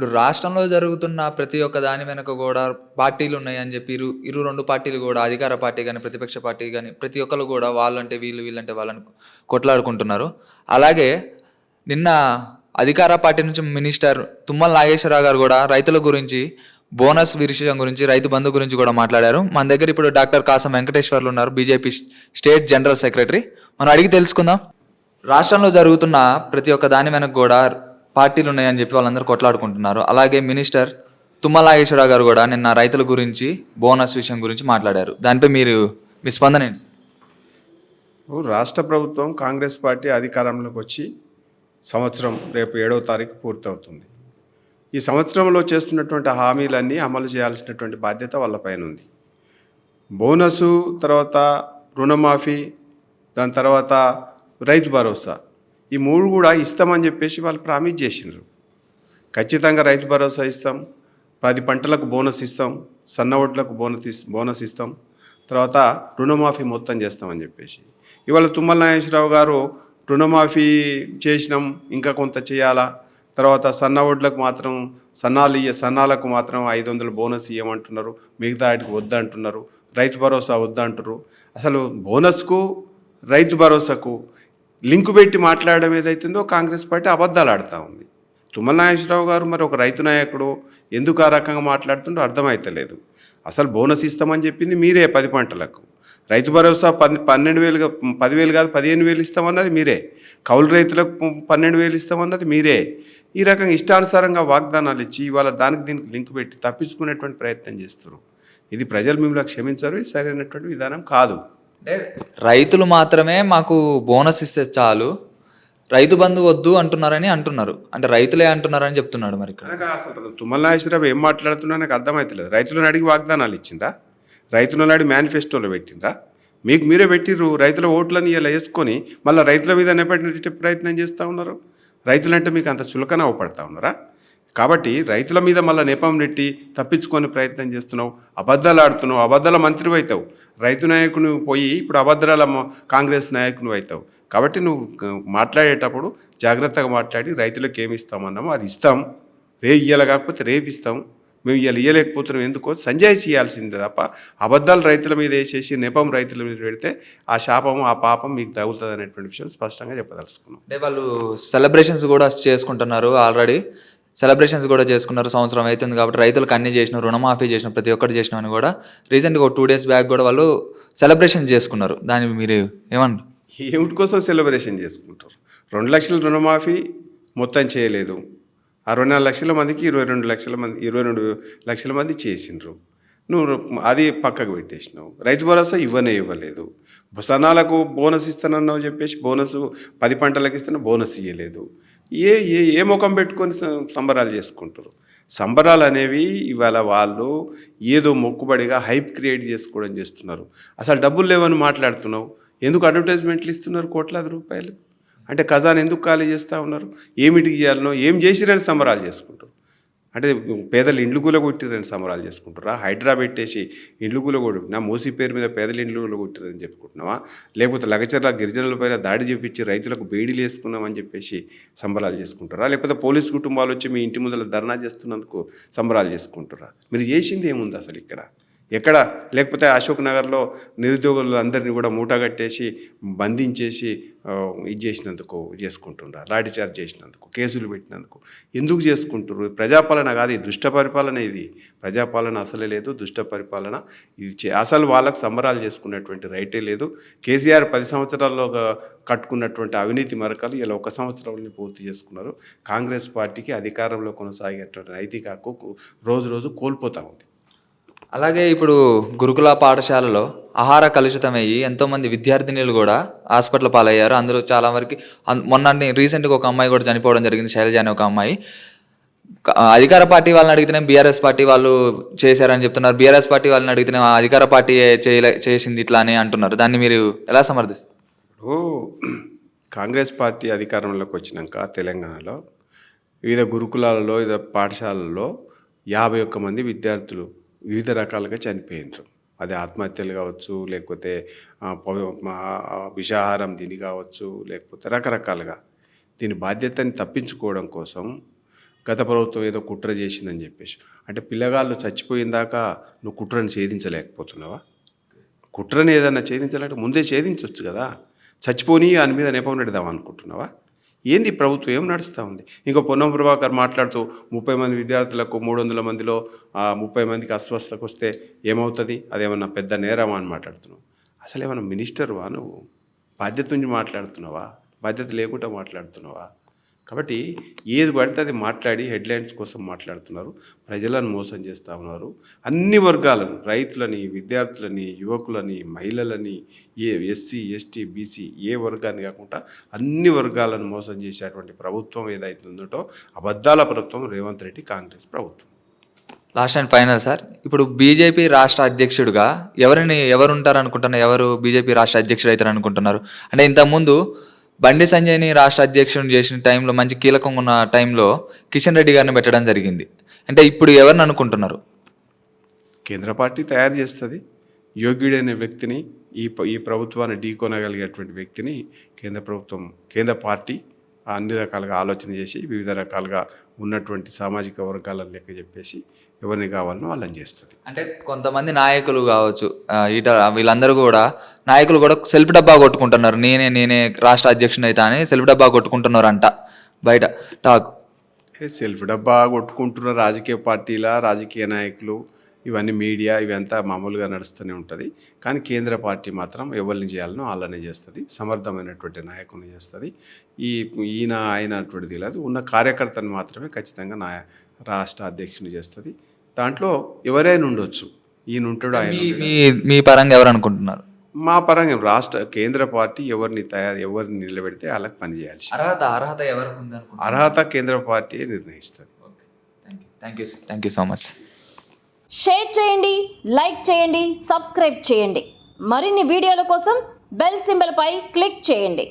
ఇప్పుడు రాష్ట్రంలో జరుగుతున్న ప్రతి ఒక్క దాని వెనక కూడా పార్టీలు ఉన్నాయని చెప్పి ఇరు ఇరు రెండు పార్టీలు కూడా అధికార పార్టీ కానీ ప్రతిపక్ష పార్టీ కానీ ప్రతి ఒక్కరు కూడా వాళ్ళంటే వీళ్ళు వీళ్ళంటే వాళ్ళని కొట్లాడుకుంటున్నారు. అలాగే నిన్న అధికార పార్టీ నుంచి మినిస్టర్ తుమ్మల నాగేశ్వరరావు గారు కూడా రైతుల గురించి బోనస్ విషయం గురించి రైతు బంధు గురించి కూడా మాట్లాడారు. మన దగ్గర ఇప్పుడు డాక్టర్ కాసం వెంకటేశ్వర్లు ఉన్నారు బీజేపీ స్టేట్ జనరల్ సెక్రటరీ. మనం అడిగి తెలుసుకుందాం. రాష్ట్రంలో జరుగుతున్న ప్రతి ఒక్క దాని వెనక కూడా పార్టీలు ఉన్నాయని చెప్పి వాళ్ళందరూ కొట్లాడుకుంటున్నారు. అలాగే మినిస్టర్ తుమ్మలాగేశ్వర గారు కూడా నిన్న రైతుల గురించి బోనస్ విషయం గురించి మాట్లాడారు. దానిపై మీరు మీ స్పందన ఏంటి? రాష్ట్ర ప్రభుత్వం కాంగ్రెస్ పార్టీ అధికారంలోకి వచ్చి సంవత్సరం రేపు ఏడవ తారీఖు పూర్తవుతుంది. ఈ సంవత్సరంలో చేస్తున్నటువంటి హామీలన్నీ అమలు చేయాల్సినటువంటి బాధ్యత వాళ్ళపైన ఉంది. బోనసు తర్వాత రుణమాఫీ దాని తర్వాత రైతు భరోసా ఈ మూడు కూడా ఇస్తామని చెప్పేసి వాళ్ళు ప్రామిస్ చేసినారు. ఖచ్చితంగా రైతు భరోసా ఇస్తాం. పది పంటలకు బోనస్ ఇస్తాం. సన్న ఒడ్లకు బోనస్ ఇస్- బోనస్ ఇస్తాం. తర్వాత రుణమాఫీ మొత్తం చేస్తామని చెప్పేసి. ఇవాళ తుమ్మల నాగేశ్వరరావు గారు రుణమాఫీ చేసినాం ఇంకా కొంత చేయాలా? తర్వాత సన్న ఒడ్లకు మాత్రం సన్నాలు ఇయ్య సన్నాలకు మాత్రం ఐదు వందలు బోనస్ ఇవ్వమంటున్నారు మిగతా వాటికి వద్దంటున్నారు రైతు భరోసా వద్దంటున్నారు అసలు బోనస్కు రైతు భరోసాకు లింకు పెట్టి మాట్లాడడం ఏదైతుందో కాంగ్రెస్ పార్టీ అబద్ధాలు ఆడుతూ ఉంది. తుమ్మల నాగేశ్వరరావు గారు మరి ఒక రైతు నాయకుడు ఎందుకు ఆ రకంగా మాట్లాడుతుండో అర్థమైతలేదు. అసలు బోనస్ ఇస్తామని చెప్పింది మీరే పది పంటలకు. రైతు భరోసా పన్ పన్నెండు వేలుగా పదివేలు కాదు పదిహేను వేలు ఇస్తామన్నది మీరే. కౌలు రైతులకు పన్నెండు వేలు ఇస్తామన్నది మీరే. ఈ రకంగా ఇష్టానుసారంగా వాగ్దానాలు ఇచ్చి ఇవాళ దానికి దీనికి లింక్ పెట్టి తప్పించుకునేటువంటి ప్రయత్నం చేస్తున్నారు. ఇది ప్రజలు మిమ్మల్ని క్షమించరు ఇది సరైనటువంటి విధానం కాదు. అంటే రైతులు మాత్రమే మాకు బోనస్ ఇస్తే చాలు. రైతు బంధు వద్దు అంటున్నారని అంటున్నారు. అంటే రైతులే అంటున్నారని చెప్తున్నాడు మరి అసలు తుమ్మల నాగేశ్వరరావు ఏం మాట్లాడుతున్నా నాకు అర్థమవుతలేదు రైతులను అడిగి వాగ్దానాలు ఇచ్చిందా? రైతులను అడిగి మేనిఫెస్టోలో పెట్టిండ్రా మీకు మీరే పెట్టిర్రు. రైతుల ఓట్లని ఇలా వేసుకొని మళ్ళీ రైతుల మీద నెపెట్టే ప్రయత్నం చేస్తూ ఉన్నారు. రైతులంటే మీకు అంత చులకన అవపడతా ఉన్నారా? కాబట్టి రైతుల మీద మళ్ళీ నెపం నెట్టి తప్పించుకొని ప్రయత్నం చేస్తున్నావు అబద్ధాలు ఆడుతున్నావు అబద్ధాల మంత్రివి అవుతావు. రైతు నాయకుని పోయి ఇప్పుడు అబద్ధాల కాంగ్రెస్ నాయకుని అవుతావు. కాబట్టి నువ్వు మాట్లాడేటప్పుడు జాగ్రత్తగా మాట్లాడి రైతులకు ఏమి ఇస్తామన్నామో అది ఇస్తాం. రే ఇయ్యాలి కాకపోతే రేపు ఇస్తాం. మేము ఇవాళ ఇయ్యలేకపోతున్నాం ఎందుకో సంజయ్ చేయాల్సిందే తప్ప అబద్ధాలు రైతుల మీద వేసేసి నెపం రైతుల మీద పెడితే ఆ శాపం ఆ పాపం మీకు తగులుతుంది అనేటువంటి విషయం స్పష్టంగా చెప్పదలుచుకున్నాం. అంటే వాళ్ళు సెలబ్రేషన్స్ కూడా చేసుకుంటున్నారు ఆల్రెడీ. సెలబ్రేషన్స్ కూడా చేసుకున్నారు. సంవత్సరం అవుతుంది కాబట్టి రైతులకు అన్ని చేసిన రుణమాఫీ చేసిన ప్రతి ఒక్కటి చేసినామని కూడా రీసెంట్గా ఒక టూ డేస్ బ్యాక్ కూడా వాళ్ళు సెలబ్రేషన్ చేసుకున్నారు. దాన్ని మీరు ఏమంటారు? ఏమిటి కోసం సెలబ్రేషన్ చేసుకుంటారు. రెండు లక్షల రుణమాఫీ మొత్తం చేయలేదు. అరవై నాలుగు లక్షల మందికి ఇరవై రెండు లక్షల మంది ఇరవై రెండు లక్షల మంది చేసిండ్రు. నువ్వు అది పక్కకు పెట్టేసినావు. రైతు భరోసా ఇవ్వనే ఇవ్వలేదు. సనాలకు బోనస్ ఇస్తానన్నావు చెప్పేసి బోనస్ పది పంటలకు ఇస్తున్నా బోనస్ ఇవ్వలేదు ఏ ఏ ఏ ముఖం పెట్టుకొని సంబరాలు చేసుకుంటారు? సంబరాలు అనేవి ఇవాళ వాళ్ళు ఏదో మొక్కుబడిగా హైప్ క్రియేట్ చేసుకోవడం చేస్తున్నారు. అసలు డబ్బులు లేవని మాట్లాడుతున్నావు. ఎందుకు అడ్వర్టైజ్మెంట్లు ఇస్తున్నారు కోట్లాది రూపాయలు? అంటే ఖజానా ఎందుకు ఖాళీ చేస్తూ ఉన్నారు? ఏమిటికి చేయాలనో ఏం చేసిరని సంబరాలు చేసుకుంటారు. అంటే పేదలు ఇండ్లు కూడా కొట్టిరని సంబరాలు చేసుకుంటారా హైడ్రా పెట్టేసి ఇండ్లు కూడా కొడు నా మోసీ పేరు మీద పేదల ఇండ్లు కూడా కొట్టిరని చెప్పుకుంటున్నావా? లేకపోతే లగచర్ల గిరిజనుల పైన దాడి చేపించి రైతులకు బేడీలు వేసుకున్నామని చెప్పేసి సంబరాలు చేసుకుంటారా లేకపోతే పోలీస్ కుటుంబాలు వచ్చి మీ ఇంటి ముందర ధర్నా చేస్తున్నందుకు సంబరాలు చేసుకుంటారా మీరు చేసింది ఏముంది అసలు ఇక్కడ? ఎక్కడ? లేకపోతే అశోక్ నగర్లో నిరుద్యోగులు అందరినీ కూడా మూటగట్టేసి బంధించేసి ఇది చేసినందుకు చేసుకుంటున్నారు లాఠీ చార్జ్ చేసినందుకు కేసులు పెట్టినందుకు. ఎందుకు చేసుకుంటారు ప్రజాపాలన కాదు దుష్ట పరిపాలన ఇది. ప్రజాపాలన అసలే లేదు దుష్ట పరిపాలన ఇది అసలు వాళ్ళకు సంబరాలు చేసుకునేటువంటి రైటే లేదు. కేసీఆర్ పది సంవత్సరాల్లో కట్టుకున్నటువంటి అవినీతి మరకలు ఇలా ఒక సంవత్సరంలో పూర్తి చేసుకున్నారు. కాంగ్రెస్ పార్టీకి అధికారంలో కొనసాగేటువంటి నైతిక హక్కు రోజు రోజు కోల్పోతూ ఉంది. అలాగే ఇప్పుడు గురుకుల పాఠశాలలో ఆహార కలుషితమయ్యి ఎంతోమంది విద్యార్థినులు కూడా హాస్పిటల్ పాలయ్యారు. అందరూ చాలా వరకు మొన్న రీసెంట్గా ఒక అమ్మాయి కూడా చనిపోవడం జరిగింది శైలజ అనే ఒక అమ్మాయి. అధికార పార్టీ వాళ్ళని అడిగితేనే బీఆర్ఎస్ పార్టీ వాళ్ళు చేశారని చెప్తున్నారు. బీఆర్ఎస్ పార్టీ వాళ్ళని అడిగితేనే అధికార పార్టీ చేయలే చేసింది ఇట్లా అని అంటున్నారు. దాన్ని మీరు ఎలా సమర్థిస్తారు? కాంగ్రెస్ పార్టీ అధికారంలోకి వచ్చినాక తెలంగాణలో వివిధ గురుకులాలలో వివిధ పాఠశాలల్లో యాభై ఒక్క మంది విద్యార్థులు వివిధ రకాలుగా చనిపోయినారు. అది ఆత్మహత్యలు కావచ్చు లేకపోతే విషాహారం దీని కావచ్చు లేకపోతే రకరకాలుగా. దీని బాధ్యతని తప్పించుకోవడం కోసం గత ప్రభుత్వం ఏదో కుట్ర చేసిందని చెప్పేసి. అంటే పిల్లగాళ్ళు చచ్చిపోయిన దాకా నువ్వు కుట్రను ఛేదించలేకపోతున్నావా? కుట్రని ఏదైనా ఛేదించాలంటే ముందే ఛేదించవచ్చు కదా. చచ్చిపోని దాని మీద నెపం పెడదాం అనుకుంటున్నావా? ఏంది ప్రభుత్వం? ఏం నడుస్తూ ఉంది? ఇంకో పొన్నం ప్రభాకర్ మాట్లాడుతూ ముప్పై మంది విద్యార్థులకు మూడు వందల మందిలో ముప్పై మందికి అస్వస్థకు వస్తే ఏమవుతుంది? అదేమన్నా పెద్ద నేరమా అని మాట్లాడుతున్నావు. అసలు ఏమన్నా మినిస్టర్వా నువ్వు? బాధ్యత నుంచి మాట్లాడుతున్నావా? బాధ్యత లేకుండా మాట్లాడుతున్నావా? కాబట్టి ఏది పడితే అది మాట్లాడి హెడ్లైన్స్ కోసం మాట్లాడుతున్నారు. ప్రజలను మోసం చేస్తూ ఉన్నారు. అన్ని వర్గాలను రైతులని విద్యార్థులని యువకులని మహిళలని ఏ ఎస్సీ ఎస్టీ బీసీ ఏ వర్గాన్ని కాకుండా అన్ని వర్గాలను మోసం చేసేటువంటి ప్రభుత్వం ఏదైతే ఉందో అబద్ధాల ప్రభుత్వం రేవంత్ రెడ్డి కాంగ్రెస్ ప్రభుత్వం. Last and final sir. ఇప్పుడు బీజేపీ రాష్ట్ర అధ్యక్షుడిగా ఎవరిని ఎవరు ఉంటారు అనుకుంటున్నారు ఎవరు బీజేపీ రాష్ట్ర అధ్యక్షుడు అవుతారు అనుకుంటున్నారు అంటే ఇంతకుముందు బండి సంజయ్ని రాష్ట్ర అధ్యక్షుడిని చేసిన టైంలో మంచి కీలకంగా ఉన్న టైంలో కిషన్ రెడ్డి గారిని పెట్టడం జరిగింది. అంటే ఇప్పుడు ఎవరిని అనుకుంటున్నారు? కేంద్ర పార్టీ తయారు చేస్తుంది. యోగ్యుడైన వ్యక్తిని ఈ ఈ ప్రభుత్వాన్ని ఢీకొనగలిగేటువంటి వ్యక్తిని కేంద్ర ప్రభుత్వం కేంద్ర పార్టీ అన్ని రకాలుగా ఆలోచన చేసి వివిధ రకాలుగా ఉన్నటువంటి సామాజిక వర్గాలను లెక్క చెప్పేసి ఎవరిని కావాలనో వాళ్ళని చేస్తుంది. అంటే కొంతమంది నాయకులు కావచ్చు ఈట వీళ్ళందరూ కూడా నాయకులు కూడా సెల్ఫ్ డబ్బా కొట్టుకుంటున్నారు. నేనే నేనే రాష్ట్ర అధ్యక్షుని అవుతా అని సెల్ఫ్ డబ్బా కొట్టుకుంటున్నారు అంట బయట టాక్. ఏ సెల్ఫ్ డబ్బా కొట్టుకుంటున్న రాజకీయ పార్టీల రాజకీయ నాయకులు ఇవన్నీ మీడియా ఇవంతా మామూలుగా నడుస్తూనే ఉంటుంది. కానీ కేంద్ర పార్టీ మాత్రం ఎవరిని చేయాలనో వాళ్ళనే చేస్తుంది. సమర్థమైనటువంటి నాయకుని చేస్తుంది. ఈ ఈయన అయినటువంటిది లేదు. ఉన్న కార్యకర్తను మాత్రమే ఖచ్చితంగా నా రాష్ట్ర అధ్యక్షుని చేస్తుంది. దాంట్లో ఎవరైనా ఉండొచ్చు. ఈయన ఉంటాడు ఆయన మీ పరంగా ఎవరు అనుకుంటున్నారు? మా పరంగా రాష్ట్ర కేంద్ర పార్టీ ఎవరిని తయారు ఎవరిని నిలబెడితే వాళ్ళకి పనిచేయాల్సి అర్హత అర్హత ఎవరికి అనుకుంటున్నారు అర్హత కేంద్ర పార్టీ నిర్ణయిస్తుంది. Thank you thank you so much. Share చేయండి లైక్ చేయండి సబ్స్క్రైబ్ చేయండి. మరిన్ని వీడియోల కోసం బెల్ సింబల్పై క్లిక్ చేయండి.